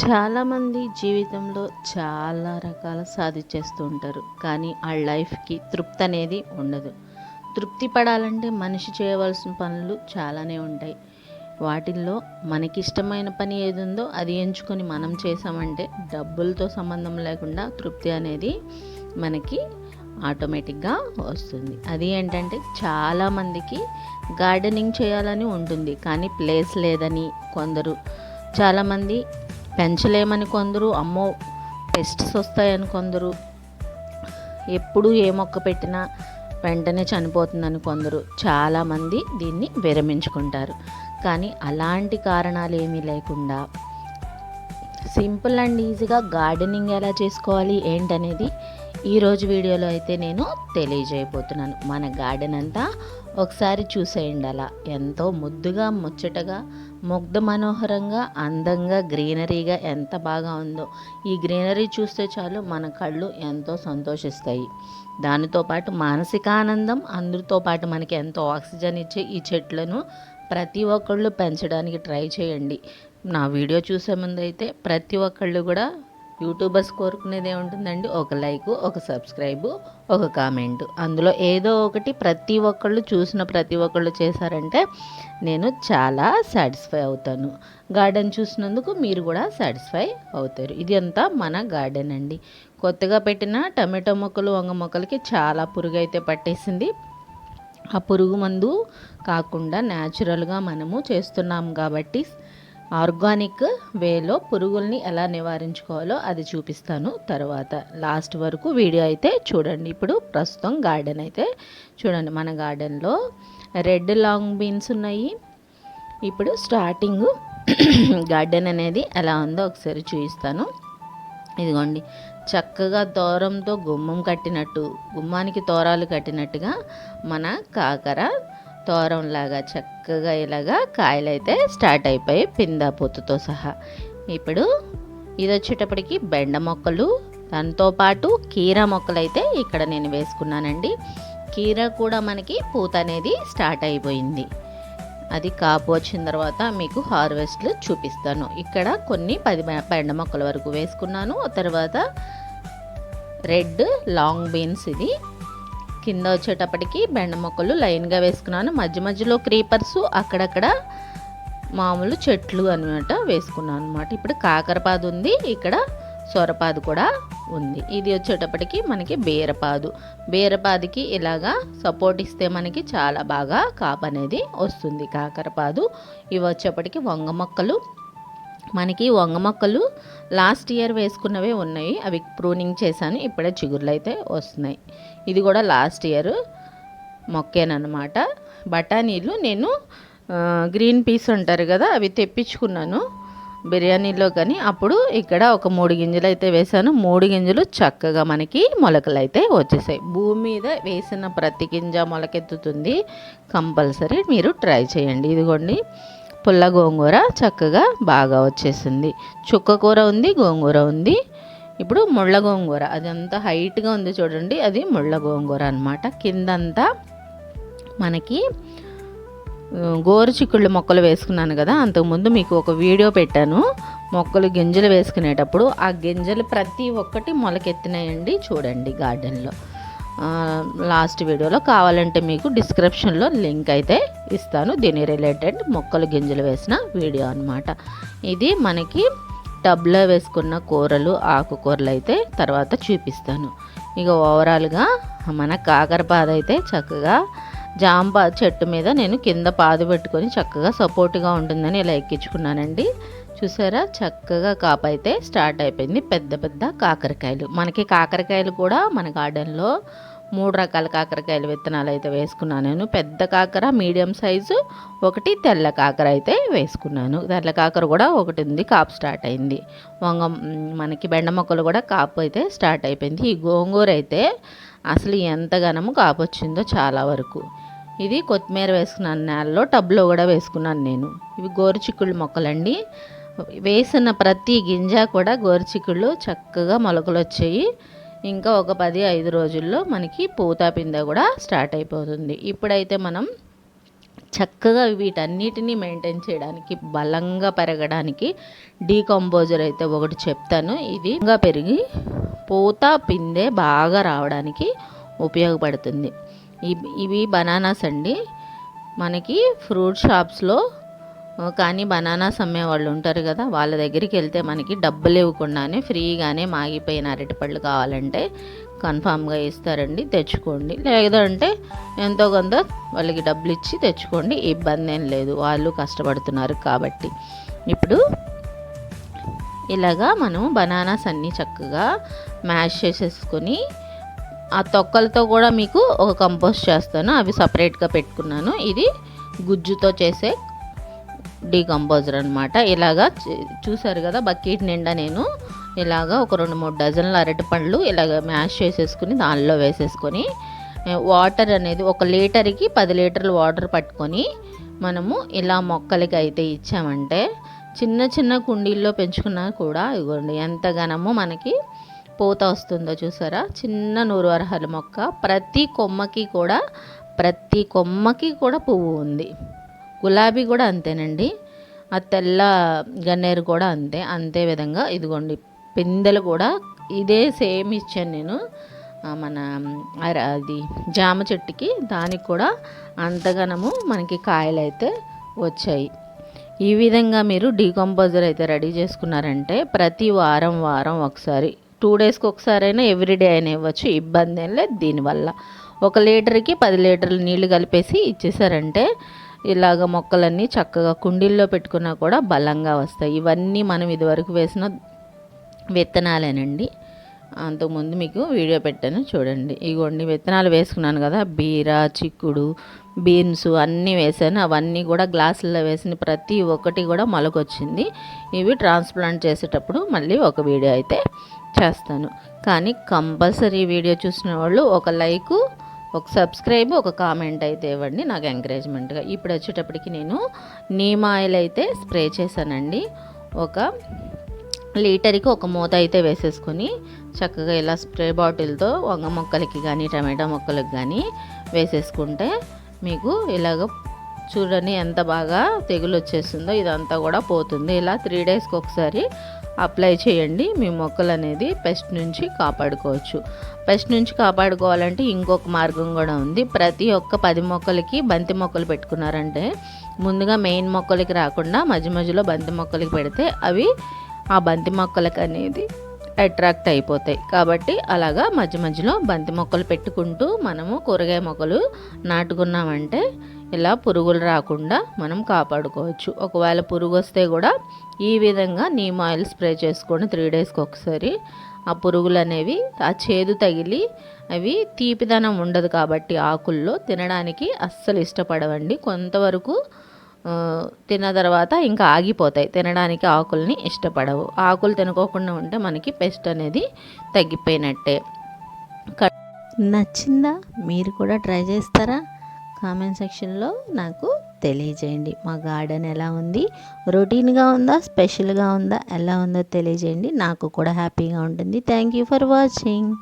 చాలామంది జీవితంలో చాలా రకాల సాధించేస్తూ ఉంటారు కానీ ఆ లైఫ్కి తృప్తి అనేది ఉండదు. తృప్తి పడాలంటే మనిషి చేయవలసిన పనులు చాలానే ఉంటాయి. వాటిల్లో మనకి ఇష్టమైన పని ఏది ఉందో అది ఎంచుకొని మనం చేసామంటే డబ్బులతో సంబంధం లేకుండా తృప్తి అనేది మనకి ఆటోమేటిక్గా వస్తుంది. అది ఏంటంటే చాలామందికి గార్డెనింగ్ చేయాలని ఉంటుంది కానీ ప్లేస్ లేదని కొందరు చాలామంది పెంచలేమని కొందరు అమ్మో పెస్ట్స్ వస్తాయని కొందరు ఎప్పుడు ఏ మొక్క పెట్టినా వెంటనే చనిపోతుందని కొందరు. చాలామంది దీన్ని విరమించుకుంటారు. కానీ అలాంటి కారణాలు ఏమీ లేకుండా సింపుల్ అండ్ ఈజీగా గార్డెనింగ్ ఎలా చేసుకోవాలి ఏంటనేది ఈరోజు వీడియోలో అయితే నేను తెలియజేయబోతున్నాను. మన గార్డెన్ అంతా ఒకసారి చూసేయండి అలా. ఎంతో ముద్దుగా ముచ్చటగా ముగ్ధ మనోహరంగా అందంగా గ్రీనరీగా ఎంత బాగా ఉందో. ఈ గ్రీనరీ చూస్తే చాలు మన కళ్ళు ఎంతో సంతోషిస్తాయి. దానితో పాటు మానసిక ఆనందం అందరితో పాటు మనకి ఎంతో ఆక్సిజన్ ఇచ్చే ఈ చెట్లను ప్రతి ఒక్కళ్ళు పెంచడానికి ట్రై చేయండి. నా వీడియో చూసే ముందు అయితే ప్రతి ఒక్కళ్ళు కూడా యూట్యూబర్స్ కోరుకునేది ఏముంటుందండి? ఒక లైక్ ఒక సబ్స్క్రైబు ఒక కామెంట్. అందులో ఏదో ఒకటి ప్రతి ఒక్కళ్ళు చూసిన ప్రతి ఒక్కళ్ళు చేశారంటే నేను చాలా సాటిస్ఫై అవుతాను. గార్డెన్ చూసినందుకు మీరు కూడా సాటిస్ఫై అవుతారు. ఇది అంతా మన గార్డెన్ అండి. కొత్తగా పెట్టిన టమాటో మొక్కలు వంగ మొక్కలకి చాలా పురుగు అయితే పట్టేసింది. ఆ పురుగు మందు కాకుండా న్యాచురల్గా మనము చేస్తున్నాం కాబట్టి ఆర్గానిక్ వేలో పురుగుల్ని ఎలా నివారించుకోవాలో అది చూపిస్తాను తర్వాత. లాస్ట్ వరకు వీడియో అయితే చూడండి. ఇప్పుడు ప్రస్తుతం గార్డెన్ అయితే చూడండి. మన గార్డెన్లో రెడ్ లాంగ్ బీన్స్ ఉన్నాయి. ఇప్పుడు స్టార్టింగ్ గార్డెన్ అనేది ఎలా ఉందో ఒకసారి చూపిస్తాను. ఇదిగోండి. చక్కగా తోరంతో గుమ్మం కట్టినట్టు గుమ్మానికి తోరాలు కట్టినట్టుగా మన కాకర తోరంలాగా చక్కగా ఇలాగా కాయలైతే స్టార్ట్ అయిపోయి పింద పొత్తుతో సహా. ఇప్పుడు ఇది వచ్చేటప్పటికి బెండ మొక్కలు దాంతో పాటు కీర మొక్కలు అయితే ఇక్కడ నేను వేసుకున్నానండి. కీర కూడా మనకి పూత అనేది స్టార్ట్ అయిపోయింది. అది కాపు వచ్చిన తర్వాత మీకు హార్వెస్ట్లు చూపిస్తాను. ఇక్కడ కొన్ని పది బెండ మొక్కల వరకు వేసుకున్నాను. తర్వాత రెడ్ లాంగ్ బీన్స్ ఇది. కింద వచ్చేటప్పటికి బెండ మొక్కలు లైన్గా వేసుకున్నాను. మధ్య మధ్యలో క్రీపర్స్ అక్కడక్కడ మామూలు చెట్లు అనమాట వేసుకున్నాను అనమాట ఇప్పుడు కాకరపాదు ఉంది ఇక్కడ సొరపాదు కూడా ఉంది. ఇది వచ్చేటప్పటికి మనకి బీరపాదు. బీరపాదికి ఇలాగా సపోర్ట్ ఇస్తే మనకి చాలా బాగా కాపు అనేది వస్తుంది కాకరపాదు. ఇవి వచ్చేప్పటికి వంగ మొక్కలు మనకి వంగ మొక్కలు లాస్ట్ ఇయర్ వేసుకున్నవే ఉన్నాయి. అవి ప్రూనింగ్ చేశాను. ఇప్పుడే చిగుర్లు అయితే వస్తున్నాయి. ఇది కూడా లాస్ట్ ఇయర్ మొక్కేనమాట బఠానీలు నేను గ్రీన్ పీస్ అంటారు కదా అవి తెప్పించుకున్నాను బిర్యానీలో కానీ. అప్పుడు ఇక్కడ ఒక మూడు గింజలు అయితే వేసాను మూడు గింజలు చక్కగా మనకి మొలకలు అయితే వచ్చేసాయి. భూమి మీద వేసిన ప్రతి గింజ మొలకెత్తుతుంది. కంపల్సరీ మీరు ట్రై చేయండి. ఇదిగోండి. పుల్ల గోంగూర చక్కగా బాగా వచ్చేసింది. చుక్క కూర ఉంది గోంగూర ఉంది. ఇప్పుడు ముళ్ళ గోంగూర. అదంతా హైట్గా ఉంది చూడండి. అది ముళ్ళ గోంగూర అనమాట కిందంతా మనకి గోరు చిక్కుళ్ళు మొక్కలు వేసుకున్నాను కదా. అంతకుముందు మీకు ఒక వీడియో పెట్టాను. మొక్కలు గింజలు వేసుకునేటప్పుడు ఆ గింజలు ప్రతి ఒక్కటి మొలకెత్తినాయండి చూడండి గార్డెన్లో. లాస్ట్ వీడియోలో కావాలంటే మీకు డిస్క్రిప్షన్లో లింక్ అయితే ఇస్తాను. దీని రిలేటెడ్ మొక్కలు గింజలు వేసిన వీడియో అనమాట ఇది మనకి టబ్లో వేసుకున్న కూరలు ఆకుకూరలు అయితే తర్వాత చూపిస్తాను. ఇక ఓవరాల్గా మన కాకరపాద అయితే చక్కగా జాంబా చెట్టు మీద నేను కింద పాదు పెట్టుకొని చక్కగా సపోర్ట్గా ఉంటుందని ఇలా ఎక్కించుకున్నానండి. చూసారా? చక్కగా కాపు అయితే స్టార్ట్ అయిపోయింది. పెద్ద పెద్ద కాకరకాయలు. మనకి కాకరకాయలు కూడా మన గార్డెన్లో మూడు రకాల కాకరకాయలు విత్తనాలు అయితే వేసుకున్నాను నేను. పెద్ద కాకర మీడియం సైజు ఒకటి తెల్ల కాకర అయితే వేసుకున్నాను. తెల్ల కాకర కూడా ఒకటి ఉంది కాపు స్టార్ట్ అయింది. వంగ మనకి బెండ మొక్కలు కూడా కాపు అయితే స్టార్ట్ అయిపోయింది. ఈ గోంగూర అయితే అసలు ఎంత ఘనము కాపు వచ్చిందో చాలా వరకు. ఇది కొత్తిమీర వేసుకున్నాను నేలలో టబ్లో కూడా వేసుకున్నాను నేను. ఇవి గోరుచిక్కుళ్ళు మొక్కలండి. వేసిన ప్రతి గింజ కూడా గోరుచిక్కుళ్ళు చక్కగా మొలకలు వచ్చాయి ఇంకా ఒక పది ఐదు రోజుల్లో మనకి పూతా పిందె కూడా స్టార్ట్ అయిపోతుంది. ఇప్పుడైతే మనం చక్కగా వీటన్నిటిని మెయింటైన్ చేయడానికి బలంగా పెరగడానికి డీకంపోజర్ అయితే ఒకటి చెప్తాను. ఇది ఇంకా పెరిగి పూత పిందె బాగా రావడానికి ఉపయోగపడుతుంది. ఇవి ఇవి బనానాస్ అండి. మనకి ఫ్రూట్ షాప్స్లో కానీ బనానాస్ అమ్మే వాళ్ళు ఉంటారు కదా వాళ్ళ దగ్గరికి వెళ్తే మనకి డబ్బులు ఇవ్వకుండానే ఫ్రీగానే మాగిపోయిన అరటిపళ్ళు కావాలంటే కన్ఫామ్గా ఇస్తారండి తెచ్చుకోండి. లేదంటే ఎంతో కొంత వాళ్ళకి డబ్బులు ఇచ్చి తెచ్చుకోండి ఇబ్బంది ఏం లేదు వాళ్ళు కష్టపడుతున్నారు కాబట్టి. ఇప్పుడు ఇలాగా మనం బనానాస్ అన్నీ చక్కగా మ్యాష్ చేసేసుకొని ఆ తొక్కలతో కూడా మీకు ఒక కంపోస్ట్ చేస్తాను అవి సపరేట్గా పెట్టుకున్నాను. ఇది గుజ్జుతో చేసే డీకంపోజర్ అనమాట ఇలాగా చూసారు కదా బకెట్ నిండా నేను ఇలాగా ఒక రెండు మూడు డజన్ల అరటి పండ్లు ఇలాగ మ్యాష్ చేసేసుకుని దానిలో వేసేసుకొని వాటర్ అనేది ఒక లీటర్కి పది లీటర్లు వాటర్ పట్టుకొని మనము ఇలా మొక్కలకి అయితే ఇచ్చామంటే చిన్న చిన్న కుండీల్లో పెంచుకున్నా కూడా ఇవ్వండి ఎంత ఘనమో మనకి పూత వస్తుందో చూసారా? చిన్న నూరు అర్హల మొక్క ప్రతి కొమ్మకి కూడా ప్రతి కొమ్మకి కూడా పువ్వు ఉంది. గులాబీ కూడా అంతేనండి. ఆ తెల్ల గన్నేరు కూడా అంతే అంతే విధంగా ఇదిగోండి పిందెలు కూడా ఇదే సేమ్ ఇచ్చాను నేను. మన అది జామ చెట్టుకి దానికి కూడా అంతగనము మనకి కాయలైతే వచ్చాయి. ఈ విధంగా మీరు డీకంపోజర్ అయితే రెడీ చేసుకున్నారంటే ప్రతి వారం వారం ఒకసారి టూ డేస్కి ఒకసారైనా ఎవ్రీడే అయినా ఇవ్వచ్చు ఇబ్బంది ఏం లేదు దీనివల్ల. ఒక లీటర్కి పది లీటర్లు నీళ్ళు కలిపేసి ఇచ్చేసారంటే ఇలాగ మొక్కలన్నీ చక్కగా కుండీల్లో పెట్టుకున్నా కూడా బలంగా వస్తాయి. ఇవన్నీ మనం ఇదివరకు వేసిన విత్తనాలేనండి. అంతకుముందు మీకు వీడియో పెట్టాను చూడండి. ఇగోండి విత్తనాలు వేసుకున్నాను కదా బీర చిక్కుడు బీన్స్ అన్నీ వేసాను అవన్నీ కూడా గ్లాసుల్లో వేసిన ప్రతి ఒక్కటి కూడా మొలకొచ్చింది. ఇవి ట్రాన్స్ప్లాంట్ చేసేటప్పుడు మళ్ళీ ఒక వీడియో అయితే చేస్తాను. కానీ కంపల్సరీ వీడియో చూసిన వాళ్ళు ఒక లైకు ఒక సబ్స్క్రైబ్ ఒక కామెంట్ అయితే ఇవ్వండి. నాకు ఎంకరేజ్మెంట్గా ఇప్పుడు వచ్చేటప్పటికి నేను నీమ్ ఆయిల్ అయితే స్ప్రే చేశానండి. ఒక లీటర్కి ఒక మూత అయితే వేసేసుకొని చక్కగా ఇలా స్ప్రే బాటిల్తో వంగ మొక్కలకి కానీ టమాటా మొక్కలకి కానీ వేసేసుకుంటే మీకు ఇలాగ చూడండి ఎంత బాగా తెగులు వచ్చేస్తుందో ఇదంతా కూడా పోతుంది. ఇలా త్రీ డేస్కి ఒకసారి అప్లై చేయండి. మీ మొక్కలు అనేది పెస్ట్ నుంచి కాపాడుకోవచ్చు. పెస్ట్ నుంచి కాపాడుకోవాలంటే ఇంకొక మార్గం కూడా ఉంది. ప్రతి ఒక్క పది మొక్కలకి బంతి మొక్కలు పెట్టుకున్నారంటే ముందుగా మెయిన్ మొక్కలకి రాకుండా మధ్య మధ్యలో బంతి మొక్కలకి పెడితే అవి ఆ బంతి మొక్కలకి అనేది అట్రాక్ట్ అయిపోతాయి. కాబట్టి అలాగా మధ్య మధ్యలో బంతి మొక్కలు పెట్టుకుంటూ మనము కూరగాయ మొక్కలు నాటుకున్నామంటే ఇలా పురుగులు రాకుండా మనం కాపాడుకోవచ్చు. ఒకవేళ పురుగు వస్తే కూడా ఈ విధంగా నీమ్ ఆయిల్ స్ప్రే చేసుకొని త్రీ డేస్కి ఒకసారి. ఆ పురుగులు అనేవి ఆ చేదు తగిలి అవి తీపిదనం ఉండదు కాబట్టి ఆకుల్లో తినడానికి అస్సలు ఇష్టపడవండి. కొంతవరకు తిన్న తర్వాత ఇంకా ఆగిపోతాయి. తినడానికి ఆకుల్ని ఇష్టపడవు. ఆకులు తినుకోకుండా ఉంటే మనకి పెస్ట్ అనేది తగ్గిపోయినట్టే. నచ్చిందా? మీరు కూడా ట్రై చేస్తారా? కామెంట్ సెక్షన్లో నాకు తెలియజేయండి. మా గార్డెన్ ఎలా ఉంది? రొటీన్గా ఉందా? స్పెషల్గా ఉందా? ఎలా ఉందో తెలియజేయండి. నాకు కూడా హ్యాపీగా ఉంటుంది. Thank you for watching.